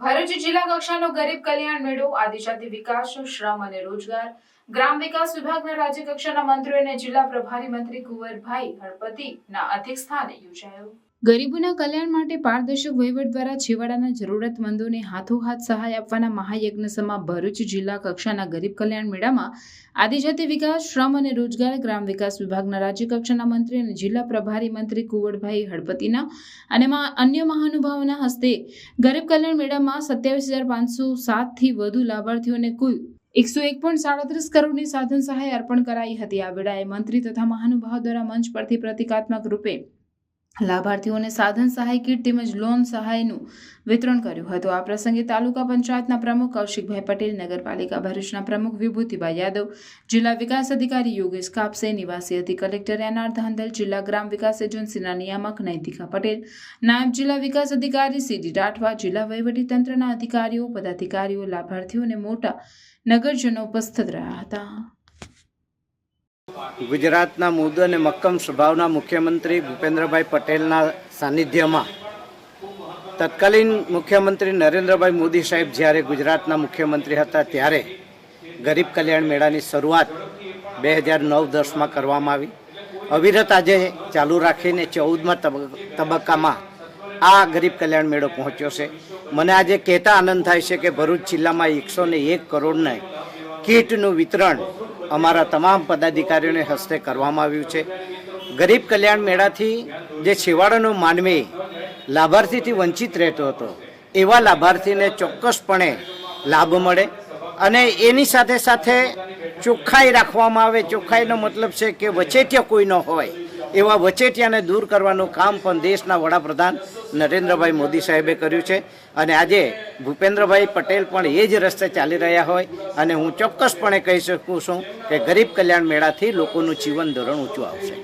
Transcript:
ભરૂચ જિલ્લા કક્ષાનો ગરીબ કલ્યાણ મેળો, આદિજાતિ વિકાસ, શ્રમ અને રોજગાર. ગ્રામ વિકાસ વિભાગના રાજ્ય કક્ષાના મંત્રી અને જિલ્લા પ્રભારી મંત્રી કુંવરભાઈ હળપતિના અધ્યક્ષ સ્થાને યોજાયો. ગરીબોના કલ્યાણ માટે પારદર્શક વહીવટ દ્વારા છેવાડાના જરૂરતમંદોને હાથોહાથ સહાય આપવાના મહાયજ્ઞ સમા ભરૂચ જિલ્લા કક્ષાના ગરીબ કલ્યાણ મેળામાં આદિજાતિ વિકાસ, શ્રમ અને રોજગાર ગ્રામ વિકાસ વિભાગના રાજ્ય કક્ષાના મંત્રી અને જિલ્લા પ્રભારી મંત્રી કુંવરભાઈ હળપતિના અને અન્ય મહાનુભાવોના હસ્તે ગરીબ કલ્યાણ મેળામાં સત્યાવીસ હજાર પાંચસો સાતથી વધુ લાભાર્થીઓને કુલ એકસો એક પોઈન્ટ સાડત્રીસ કરોડની સાધન સહાય અર્પણ કરાઈ હતી. આ વેળાએ મંત્રી તથા મહાનુભાવ દ્વારા મંચ પરથી પ્રતિકાત્મક રૂપે લાભાર્થીઓને સાધન સહાય કીટ તેમજ લોન સહાયનું વિતરણ કર્યું હતું. આ પ્રસંગે તાલુકા પંચાયતના પ્રમુખ કૌશિકભાઈ પટેલ, નગરપાલિકા ભરૂચના પ્રમુખ વિભૂતિભાઈ યાદવ, જિલ્લા વિકાસ અધિકારી યોગેશ કાપસે, નિવાસી અધિક કલેક્ટર એનઆર ધાંધલ, જિલ્લા ગ્રામ વિકાસ એજન્સીના નિયામક નૈતિકા પટેલ, નાયબ જિલ્લા વિકાસ અધિકારી સીડી રાઠવા, જિલ્લા વહીવટીતંત્રના અધિકારીઓ, પદાધિકારીઓ, લાભાર્થીઓ અને મોટા નગરજનો ઉપસ્થિત રહ્યા હતા. ગુજરાતના મૃદુ અને મક્કમ સ્વભાવના મુખ્યમંત્રી ભૂપેન્દ્રભાઈ પટેલના સાનિધ્યમાં. તત્કાલીન મુખ્યમંત્રી નરેન્દ્રભાઈ મોદી સાહેબ જ્યારે ગુજરાતના મુખ્યમંત્રી હતા ત્યારે ગરીબ કલ્યાણ મેળાની શરૂઆત બે હજાર નવ દસમાં કરવામાં આવી. અવિરત આજે ચાલુ રાખીને ચૌદમાં તબક્કામાં આ ગરીબ કલ્યાણ મેળો પહોંચ્યો છે. મને આજે કહેતા આનંદ થાય છે કે ભરૂચ જિલ્લામાં એકસો ને એક કરોડને કીટનું વિતરણ અમારા તમામ પદાધિકારીઓને હસ્તે કરવામાં આવ્યું છે. ગરીબ કલ્યાણ મેળાથી જે છેવાડાનો માનવી લાભાર્થીથી વંચિત રહેતો હતો, એવા લાભાર્થીને ચોક્કસપણે લાભ મળે અને એની સાથે સાથે ચોખ્ખાઈ રાખવામાં આવે. ચોખ્ખાઈનો મતલબ છે કે વચેટિયા કોઈ ન હોય. એવા વચેટિયાને દૂર કરવાનું કામ પણ દેશના વડાપ્રધાન નરેન્દ્રભાઈ મોદી સાહેબે કર્યું છે. અને આજે ભૂપેન્દ્રભાઈ પટેલ પણ એ જ રસ્તે ચાલી રહ્યા હોય અને હું ચોક્કસપણે કહી શકું છું કે ગરીબ કલ્યાણ મેળાથી લોકોનું જીવન ધોરણ ઊંચું આવશે.